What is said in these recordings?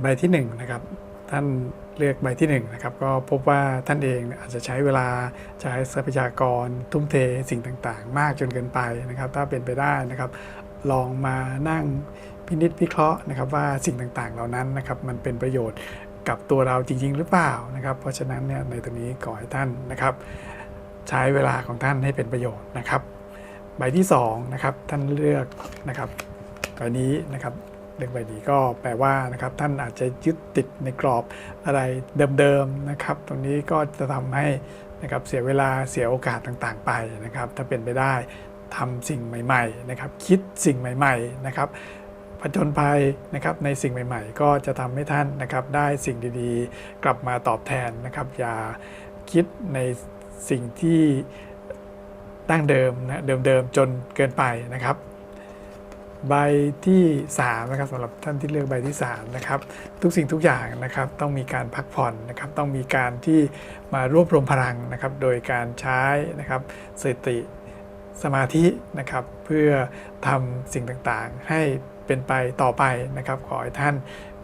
ใบที่1นงนะครับท่านเลือกใบที่1นงนะครับก็พบว่าท่านเองอาจจะใช้เวลาใช้ทรัพยากร ทุ่มเทสิ่งต่างๆ มากจนเกินไปนะครับ ถ้าเป็นไปได้นะครับ ลองมานั่งพินิจวิเคราะห์นะครับว่าสิ่งต่างๆเหล่านั้นนะครับมันเป็นประโยชน์กับตัวเราจริง ๆ หรือเปล่านะครับ เพราะฉะนั้นเนี่ยในตรงนี้ขอให้ท่านนะครับ ใช้เวลาของท่านให้เป็นประโยชน์นะครับ ใบที่2นะครับท่านเลือกนะครับใบนี้นะครับ เลือกใบนี้ก็แปลว่านะครับท่านอาจจะยึดติดในกรอบอะไรเดิมๆนะครับ ตรงนี้ก็จะทำให้นะครับเสียเวลาเสียโอกาสต่างๆ ไปนะครับ ถ้าเป็นไปได้ทำสิ่งใหม่ๆนะครับ คิดสิ่งใหม่ๆนะครับผจญภัยนะครับในสิ่งใหม่ ๆ ก็จะทำให้ท่านนะครับได้สิ่งดีๆ กลับมาตอบแทนนะครับ อย่าคิดในสิ่งที่ดั้งเดิมนะเดิมๆจนเกินไปนะครับ ใบที่3นะครับสำหรับท่านที่เลือกใบที่3นะครับทุกสิ่งทุกอย่างนะครับต้องมีการพักผ่อนนะครับต้องมีการที่มารวบรวมพลังนะครับโดยการใช้นะครับสติสมาธินะครับเพื่อทำสิ่งต่างๆให้ เป็นไปต่อไปนะครับ ขอให้ท่าน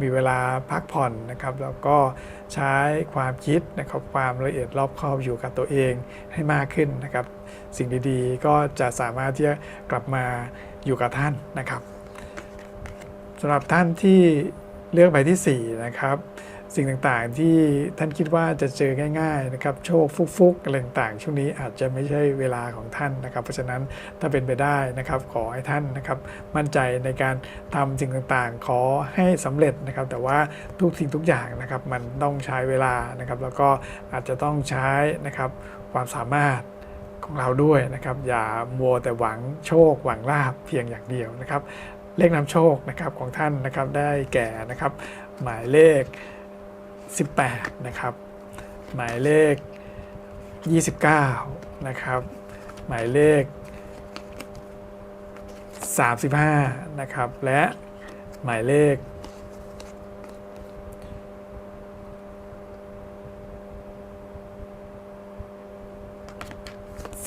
มีเวลาพักผ่อนนะครับ แล้วก็ใช้ความคิดนะครับความละเอียดรอบคอบอยู่กับตัวเองให้มากขึ้นนะครับ สิ่งดีๆ ก็จะสามารถที่จะกลับมาอยู่กับท่านนะครับสำหรับท่านที่ เลือกใบที่ 4 นะครับ สิ่งต่างๆที่ท่านคิดว่าจะเจอง่ายๆนะครับโชคฟุกๆอะไรต่างๆช่วงนี้อาจจะไม่ใช่เวลาของท่านนะครับ เพราะฉะนั้นถ้าเป็นไปได้นะครับขอให้ท่านนะครับมั่นใจในการทำสิ่งต่างๆ ขอให้สำเร็จนะครับ แต่ว่าทุกสิ่งทุกอย่างนะครับมันต้องใช้เวลานะครับ แล้วก็อาจจะต้องใช้นะครับความสามารถของเราด้วยนะครับ อย่ามัวแต่หวังโชคหวังลาบเพียงอย่างเดียวนะครับ เลขนำโชคนะครับของท่านนะครับได้แก่นะครับหมายเลข 18 นะครับ หมายเลข 29 นะครับ หมายเลข 35 นะครับ และหมายเลข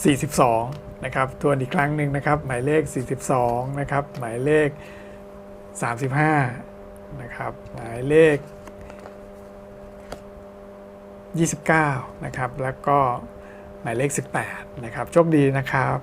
42 นะครับทวนอีกครั้งหนึ่งนะครับ หมายเลข 42 นะครับ หมายเลข 35 นะครับ หมายเลข 29 นะครับ แล้วก็หมายเลข 18 นะครับ โชคดีนะครับ